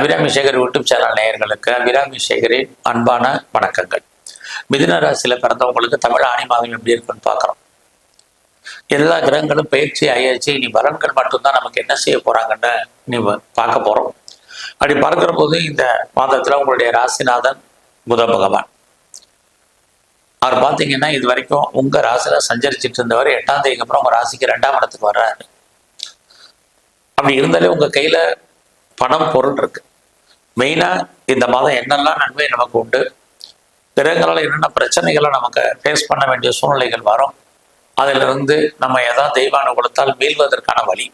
Abirami Sekar YouTube channel நேயர்களுக்கு அபிராமி சேகரின் அன்பான வணக்கங்கள். மிதுன ராசியில் பிறந்தவங்களுக்கு தமிழ் ஆணி மாதம் எப்படி இருக்குன்னு பார்க்குறோம். எல்லா கிரகங்களும் பயிற்சி ஆயாச்சு. இனி பலன்கள் மட்டும்தான் நமக்கு என்ன செய்ய போறாங்கன்னு நீ பார்க்க போறோம். அப்படி பார்க்குற போது இந்த மாதத்துல உங்களுடைய ராசிநாதன் புத பகவான். அவர் பார்த்தீங்கன்னா இது வரைக்கும் உங்க ராசியில சஞ்சரிச்சிட்டு இருந்தவர். எட்டாம் தேதிக்கு அப்புறம் உங்க ராசிக்கு ரெண்டாம் இடத்துக்கு வர்றாரு. அப்படி இருந்தாலே உங்க கையில பணம் பொருள் இருக்கு. மெயினா இந்த மாதம் என்னெல்லாம் நன்மை நமக்கு உண்டு? கிரகங்களால் என்னென்ன பிரச்சனைகளை நமக்கு ஃபேஸ் பண்ண வேண்டிய சூழ்நிலைகள் வரும்? அதிலிருந்து நம்ம எதாவது கொடுத்தால் மீள்வதற்கான வழி.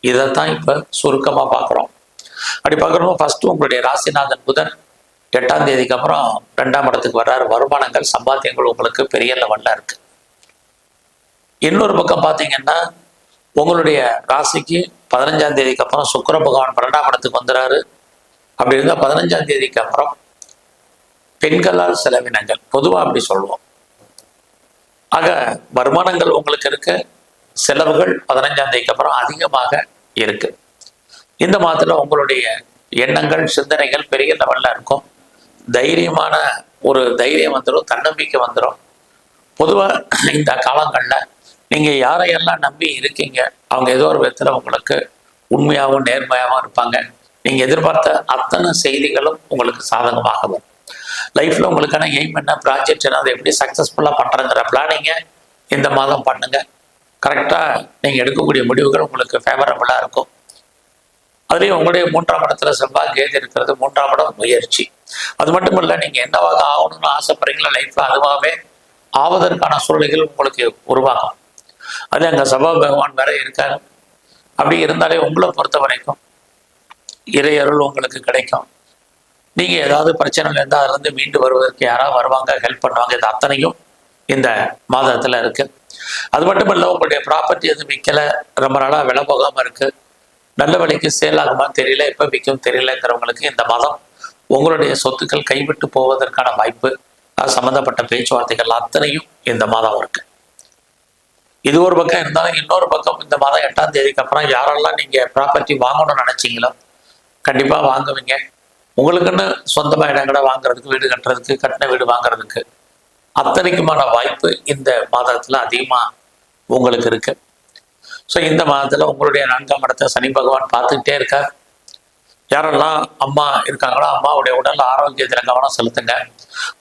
இதைத்தான் இப்போ சுருக்கமாக பார்க்குறோம். அப்படி பார்க்குறோம் ஃபர்ஸ்ட் உங்களுடைய ராசிநாதன் புதன் எட்டாம் தேதிக்கு அப்புறம் ரெண்டாம் இடத்துக்கு வர்றாரு. வருமானங்கள் சம்பாத்தியங்கள் உங்களுக்கு பெரிய லெவலில் இருக்கு. இன்னொரு பக்கம் பார்த்தீங்கன்னா உங்களுடைய ராசிக்கு பதினஞ்சாம் தேதிக்கு அப்புறம் சுக்கிர பகவான் பன்னெண்டாம் இடத்துக்கு வந்துறாரு. அப்படி இருந்தால் பதினஞ்சாம் தேதிக்கு அப்புறம் பெண்களால் செலவினங்கள் பொதுவாக அப்படி சொல்லுவோம். ஆக வருமானங்கள் உங்களுக்கு இருக்கு செலவுகள் பதினஞ்சாம் தேதிக்கு அப்புறம் அதிகமாக இருக்கு. இந்த மாதத்தில் உங்களுடைய எண்ணங்கள் சிந்தனைகள் பெரிய லெவலில் இருக்கும். தைரியமான ஒரு தைரியம் வந்துடும் தன்னம்பிக்கை வந்துடும் பொதுவாக இந்த காலங்களில் நீங்கள் யாரையெல்லாம் நம்பி இருக்கீங்க அவங்க ஏதோ ஒரு விதத்தில் உங்களுக்கு உண்மையாகவும் நேர்மையாகவும் இருப்பாங்க. நீங்கள் எதிர்பார்த்த அத்தனை செய்திகளும் உங்களுக்கு சாதகமாக வரும். லைஃப்பில் உங்களுக்கான எய்ம் என்ன? ப்ராஜெக்ட் என்ன? அதை எப்படி சக்ஸஸ்ஃபுல்லாக பண்ணுறங்கிற பிளானிங்கை இந்த மாதம் பண்ணுங்கள் கரெக்டாக நீங்கள் எடுக்கக்கூடிய முடிவுகள் உங்களுக்கு ஃபேவரபுளாக இருக்கும். அதுலேயும் உங்களுடைய மூன்றாம் இடத்துல செவ்வாய் கேது இருக்கிறது மூன்றாம் இடம் முயற்சி. அது மட்டும் இல்லை நீங்கள் என்னவாக ஆகணும்னு ஆசைப்படுறீங்களோ லைஃப்பில் அதுவாகவே ஆவதற்கான சூழ்நிலைகள் உங்களுக்கு உருவாகும். அது அங்கே சபா பகவான் வேற இருக்காரு. அப்படி இருந்தாலே உங்களை பொறுத்த வரைக்கும் இறையருள் உங்களுக்கு கிடைக்கும். நீங்க ஏதாவது பிரச்சனை இருந்தால் அதுலேருந்து மீண்டு வருவதற்கு யாராவது வருவாங்க ஹெல்ப் பண்ணுவாங்க இது அத்தனையும் இந்த மாதத்துல இருக்கு. அது மட்டும் இல்லை உங்களுடைய ப்ராப்பர்ட்டி எதுவும் விற்கல ரொம்ப நாளாக விலை போகாமல் இருக்கு. நல்ல விலைக்கு சேல் ஆகுமான்னு தெரியல எப்போ விற்கும் தெரியலங்கிறவங்களுக்கு இந்த மாதம் உங்களுடைய சொத்துக்கள் கைவிட்டு போவதற்கான வாய்ப்பு அது சம்மந்தப்பட்ட பேச்சுவார்த்தைகள் அத்தனையும் இந்த மாதம் இருக்கு. இது ஒரு பக்கம் இருந்தாலும் இன்னொரு பக்கம் இந்த மாதம் எட்டாம் தேதிக்கு அப்புறம் யாரெல்லாம் நீங்க ப்ராப்பர்ட்டி வாங்கணும்னு நினைச்சீங்களோ கண்டிப்பா வாங்குவீங்க. உங்களுக்குன்னு சொந்தமா இடங்களை வாங்குறதுக்கு வீடு கட்டுறதுக்கு கட்டின வீடு வாங்குறதுக்கு அத்தனைக்குமான வாய்ப்பு இந்த மாதத்துல அதிகமா உங்களுக்கு இருக்கு. ஸோ இந்த மாதத்துல உங்களுடைய நான்காம் இடத்தை சனி பகவான் பார்த்துக்கிட்டே இருக்கார். யாரெல்லாம் அம்மா இருக்காங்களோ அம்மாவுடைய உடல் ஆரோக்கியத்தில் கவனம் செலுத்துங்க.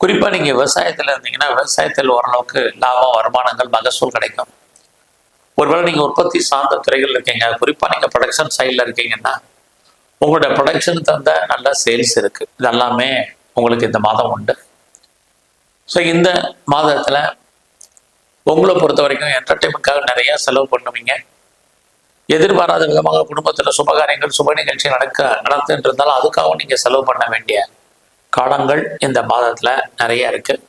குறிப்பாக நீங்கள் விவசாயத்தில் இருந்தீங்கன்னா விவசாயத்தில் ஓரளவுக்கு லாபம் வருமானங்கள் மகசூல் கிடைக்கும். ஒருவேளை நீங்கள் உற்பத்தி சார்ந்த துறைகள் இருக்கீங்க. குறிப்பாக நீங்கள் ப்ரொடக்ஷன் சைடில் இருக்கீங்கன்னா உங்களோட ப்ரொடக்ஷன் தந்த நல்ல சேல்ஸ் இருக்கு. இதெல்லாமே உங்களுக்கு இந்த மாதம் உண்டு. ஸோ இந்த மாதத்தில் உங்களை பொறுத்த வரைக்கும் என்டர்டைன்மெண்ட்காக நிறையா செலவு பண்ணுவீங்க. எதிர்பாராத விதமாக குடும்பத்தில் சுபகாரியங்கள் சுப நிகழ்ச்சி நடக்க நடந்துட்டு இருந்தாலும் அதுக்காகவும் நீங்கள் செலவு பண்ண வேண்டிய காலங்கள் இந்த மாதத்தில் நிறைய இருக்குது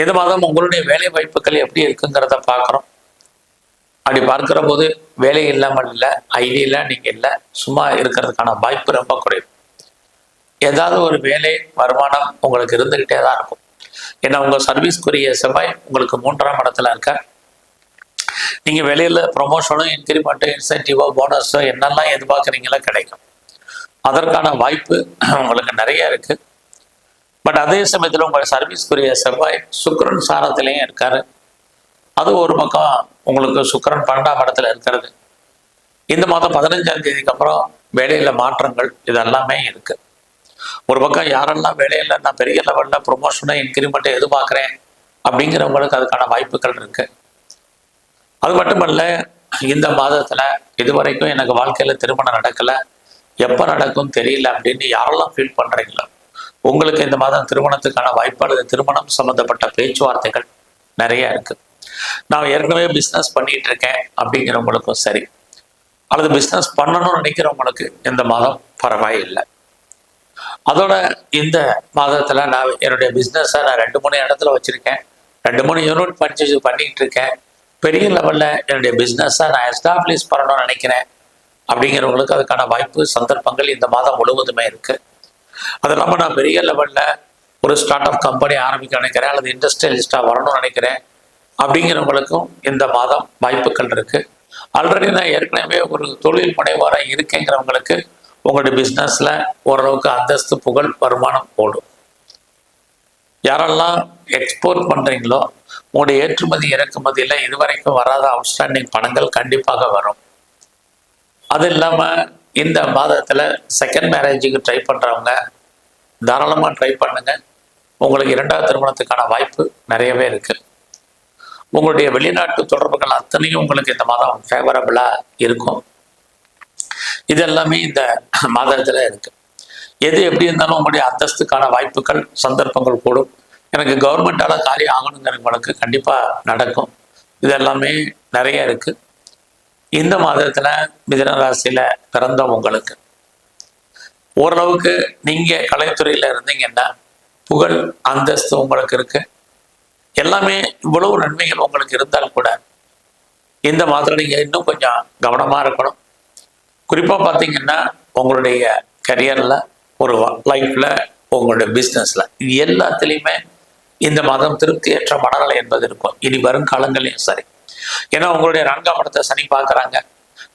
இந்த மாதம் உங்களுடைய வேலை வாய்ப்புகள் எப்படி இருக்குங்கிறத பார்க்குறோம். அப்படி பார்க்கிற போது வேலை இல்லாமல் இல்லை ஐடியில் நீங்கள் இல்லை சும்மா இருக்கிறதுக்கான வாய்ப்பு ரொம்ப குறைவு. ஏதாவது ஒரு வேலை வருமானம் உங்களுக்கு இருந்துக்கிட்டே தான் இருக்கும். ஏன்னா உங்கள் சர்வீஸ்க்குரிய செவ்வாய் உங்களுக்கு மூன்றாம் இடத்துல இருக்க. நீங்கள் வெளியில் ப்ரொமோஷனும் இன்க்ரிமெண்ட்டும் இன்சென்டிவோ போனஸோ என்னெல்லாம் எதிர்பார்க்குறீங்களோ கிடைக்கும். அதற்கான வாய்ப்பு உங்களுக்கு நிறைய இருக்கு. பட் அதே சமயத்தில் உங்கள் சர்வீஸ்க்குரிய செவ்வாய் சுக்ரன் சாரத்திலையும் இருக்காரு. அது ஒரு பக்கம் உங்களுக்கு சுக்கரன் பன்னெண்டாம் இடத்துல இருக்கிறது. இந்த மாதம் பதினஞ்சாம் தேதிக்கு அப்புறம் வேலையில மாற்றங்கள் இதெல்லாமே இருக்கு. ஒரு பக்கம் யாரெல்லாம் வேலையில நான் பெரிய லெவலில் ப்ரொமோஷனை இன்க்ரிமெண்ட்டை எதிர்பார்க்குறேன் அப்படிங்கிறவங்களுக்கு அதுக்கான வாய்ப்புகள் இருக்கு. அது மட்டுமல்ல இந்த மாதத்துல இதுவரைக்கும் எனக்கு வாழ்க்கையில திருமணம் நடக்கல. எப்போ நடக்கும் தெரியல அப்படின்னு யாரெல்லாம் ஃபீல் பண்றீங்களோ உங்களுக்கு இந்த மாதம் திருமணத்துக்கான வாய்ப்பு அல்லது திருமணம் சம்பந்தப்பட்ட பேச்சுவார்த்தைகள் நிறைய இருக்குது நான் ஏற்கனவே பிஸ்னஸ் பண்ணிட்டு இருக்கேன் அப்படிங்கிறவங்களுக்கும் சரி. அல்லது பிஸ்னஸ் பண்ணணும்னு நினைக்கிறவங்களுக்கு இந்த மாதம் பரவாயில்லை. அதோட இந்த மாதத்துல நான் என்னுடைய பிஸ்னஸை நான் ரெண்டு மூணு இடத்துல வச்சிருக்கேன். ரெண்டு மூணு யூனிட் பர்ச்சேஸ் பண்ணிக்கிட்டு இருக்கேன் பெரிய லெவல்ல என்னுடைய பிஸ்னஸை நான் எஸ்டாப்ளிஷ் பண்ணணும்னு நினைக்கிறேன். அப்படிங்கிறவங்களுக்கு அதுக்கான வாய்ப்பு சந்தர்ப்பங்கள் இந்த மாதம் முழுவதுமே இருக்கு. அது இல்லாமல் நான் பெரிய லெவல்ல ஒரு ஸ்டார்ட் அப் கம்பெனி ஆரம்பிக்க நினைக்கிறேன். அல்லது இண்டஸ்ட்ரியலிஸ்டாக வரணும்னு நினைக்கிறேன். அப்படிங்கிறவங்களுக்கும் இந்த மாதம் வாய்ப்புகள் இருக்கு. ஆல்ரெடி நான் ஏற்கனவே ஒரு தொழில் முனைவோராக இருக்கேங்கிறவங்களுக்கு உங்களுடைய பிஸ்னஸில் ஓரளவுக்கு அந்தஸ்து புகழ் வருமானம் போடும். யாரெல்லாம் எக்ஸ்போர்ட் பண்ணுறீங்களோ உங்களுடைய ஏற்றுமதி இறக்குமதியில் இதுவரைக்கும் வராத அவுட்ஸ்டாண்டிங் பணங்கள் கண்டிப்பாக வரும். அது இல்லாமல் இந்த மாதத்தில் செகண்ட் மேரேஜுக்கு ட்ரை பண்ணுறவங்க தாராளமாக ட்ரை பண்ணுங்க. உங்களுக்கு இரண்டாவது திருமணத்துக்கான வாய்ப்பு நிறையவே இருக்குது உங்களுடைய வெளிநாட்டு தொடர்புகள் அத்தனையும் உங்களுக்கு இந்த மாதம் ஃபேவரபிளா இருக்கும். இது எல்லாமே இந்த மாதத்துல இருக்கு. எது எப்படி இருந்தாலும் உங்களுடைய அந்தஸ்துக்கான வாய்ப்புகள் சந்தர்ப்பங்கள் கூடும். எனக்கு கவர்மெண்டால காரியம் ஆகணுங்கிறவங்களுக்கு கண்டிப்பாக நடக்கும். இது எல்லாமே நிறைய இருக்கு. இந்த மாதத்துல மிதன ராசியில பிறந்த உங்களுக்கு ஓரளவுக்கு நீங்கள் கலைத்துறையில் இருந்தீங்கன்னா புகழ் அந்தஸ்து உங்களுக்கு இருக்குது எல்லாமே இவ்வளவு நன்மைகள் உங்களுக்கு இருந்தாலும் கூட இந்த மாதத்தில் நீங்கள் இன்னும் கொஞ்சம் கவனமாக இருக்கணும். குறிப்பாக பார்த்தீங்கன்னா உங்களுடைய கரியரில் ஒரு லைஃப்பில் உங்களுடைய பிஸ்னஸில் இது எல்லாத்துலேயுமே இந்த மாதம் திருப்தியற்ற மனநிலை என்பது இருக்கும். இனி வரும் காலங்களையும் சரி. ஏன்னா உங்களுடைய நான்காம் இடத்தை சனி பார்க்குறாங்க.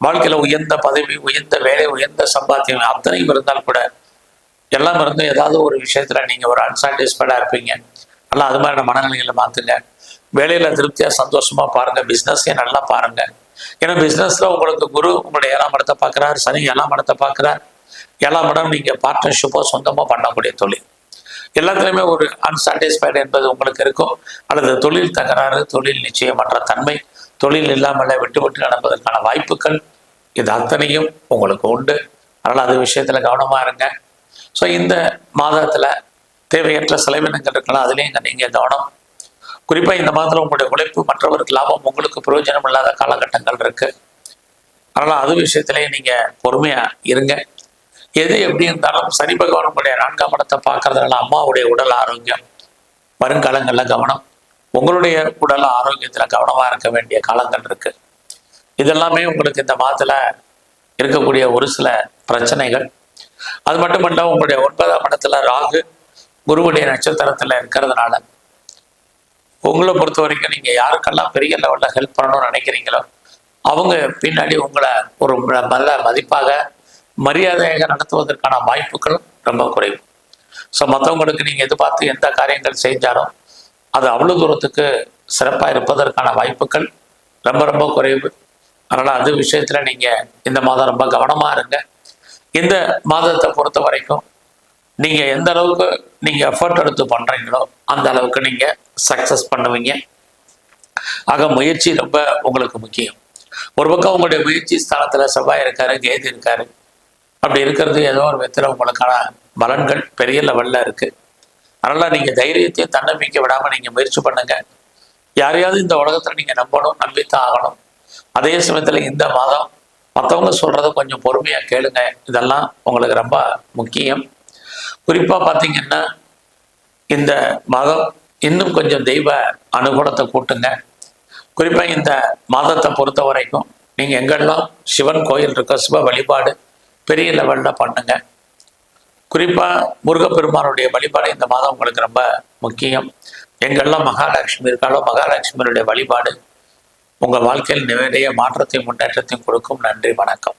வாழ்க்கையில் உயர்ந்த பதவி உயர்ந்த வேலை உயர்ந்த சம்பாத்தியம் அத்தனையும் இருந்தால் கூட எல்லாம் இருந்தும் ஏதாவது ஒரு விஷயத்தில் நீங்கள் ஒரு அன்சாட்டிஸ்ஃபைடாக இருப்பீங்க. நல்லா அது மாதிரியான மனநிலைகளை மாற்றுங்க வேலையில் திருப்தியாக சந்தோஷமாக பாருங்கள் பிஸ்னஸையும் நல்லா பாருங்கள் ஏன்னா பிஸ்னஸில் உங்களுக்கு குரு உங்களுடைய ஏழாம் இடத்தை பார்க்குறாரு சனி ஏழாம் இடத்தை பார்க்குறார். ஏழாம் இடம் நீங்கள் பார்ட்னர்ஷிப்போ சொந்தமாக பண்ணக்கூடிய தொழில். எல்லாத்துலேயுமே ஒரு அன்சாட்டிஸ்ஃபைடு என்பது உங்களுக்கு இருக்கும். அல்லது தொழில் தகராறு தொழில் நிச்சயமற்ற தன்மை தொழில் இல்லாமல் விட்டு விட்டு நடப்பதற்கான வாய்ப்புகள் இது அத்தனையும் உங்களுக்கு உண்டு. அதனால் அது விஷயத்தில் கவனமாக இருங்க. ஸோ இந்த மாதத்தில் தேவையற்ற செலவினங்கள் இருக்கலாம் அதுலேயும் நீங்கள் கவனம். குறிப்பாக இந்த மாதத்தில் உங்களுடைய உழைப்பு மற்றவருக்கு லாபம் உங்களுக்கு பிரயோஜனம் இல்லாத காலகட்டங்கள் இருக்கு. அதனால் அது விஷயத்திலேயே நீங்கள் பொறுமையாக இருங்க. எது எப்படி இருந்தாலும் சனி பகவானுடைய நான்காம் இடத்தை பார்க்கறதுனால அம்மாவுடைய உடல் ஆரோக்கியம் வருங்காலங்களில் கவனம். உங்களுடைய உடல் ஆரோக்கியத்தில் கவனமாக இருக்க வேண்டிய காலங்கள் இருக்கு. இதெல்லாமே உங்களுக்கு இந்த மாதத்தில் இருக்கக்கூடிய ஒரு சில பிரச்சனைகள். அது மட்டுமல்ல உங்களுடைய ஒன்பதாம் இடத்துல ராகு குருவுடைய நட்சத்திரத்தில் இருக்கிறதுனால உங்களை பொறுத்த வரைக்கும் நீங்கள் யாருக்கெல்லாம் பெரிய லெவலில் ஹெல்ப் பண்ணணும்னு நினைக்கிறீங்களோ அவங்க பின்னாடி உங்களை ஒரு நல்ல மதிப்பாக மரியாதையாக நடத்துவதற்கான வாய்ப்புகள் ரொம்ப குறைவு. ஸோ மற்றவங்களுக்கு நீங்கள் எதிர்பார்த்து எந்த காரியங்கள் செஞ்சாலும் அது அவ்வளோ தூரத்துக்கு சிறப்பாக இருப்பதற்கான வாய்ப்புகள் ரொம்ப ரொம்ப குறைவு. அதனால் அது விஷயத்தில் நீங்கள் இந்த மாதம் ரொம்ப கவனமாக இருங்க. இந்த மாதத்தை பொறுத்த வரைக்கும் நீங்கள் எந்த அளவுக்கு நீங்கள் எஃபர்ட் எடுத்து பண்ணுறீங்களோ அந்த அளவுக்கு நீங்கள் சக்ஸஸ் பண்ணுவீங்க. ஆக முயற்சி ரொம்ப உங்களுக்கு முக்கியம். ஒரு பக்கம் உங்களுடைய முயற்சி ஸ்தானத்தில் செவ்வாய் இருக்காரு கேது இருக்காரு. அப்படி இருக்கிறது ஏதோ ஒரு விதத்தில் உங்களுக்கான பலன்கள் பெரிய லெவலில் இருக்குது அதனால் நீங்கள் தைரியத்தையும் தன்னம்பிக்கை விடாமல் நீங்கள் முயற்சி பண்ணுங்க. யாரையாவது இந்த உலகத்தில் நீங்கள் நம்பணும் நம்பித்தான் ஆகணும். அதே சமயத்தில் இந்த மாதம் மற்றவங்க சொல்கிறத கொஞ்சம் பொறுமையாக கேளுங்க. இதெல்லாம் உங்களுக்கு ரொம்ப முக்கியம். குறிப்பாக பார்த்தீங்கன்னா இந்த மாதம் இன்னும் கொஞ்சம் தெய்வ அனுகூலத்தை கூட்டுங்க. குறிப்பாக இந்த மாதத்தை பொறுத்த வரைக்கும் நீங்கள் எங்கெல்லாம் சிவன் கோயில் இருக்க சிவ வழிபாடு பெரிய லெவலில் பண்ணுங்க. குறிப்பாக முருகப்பெருமானுடைய வழிபாடு இந்த மாதம் உங்களுக்கு ரொம்ப முக்கியம். எங்கெல்லாம் மகாலட்சுமி இருக்காலோ மகாலட்சுமியுடைய வழிபாடு உங்கள் வாழ்க்கையில் நிறைய மாற்றத்தையும் முன்னேற்றத்தையும் கொடுக்கும். நன்றி வணக்கம்.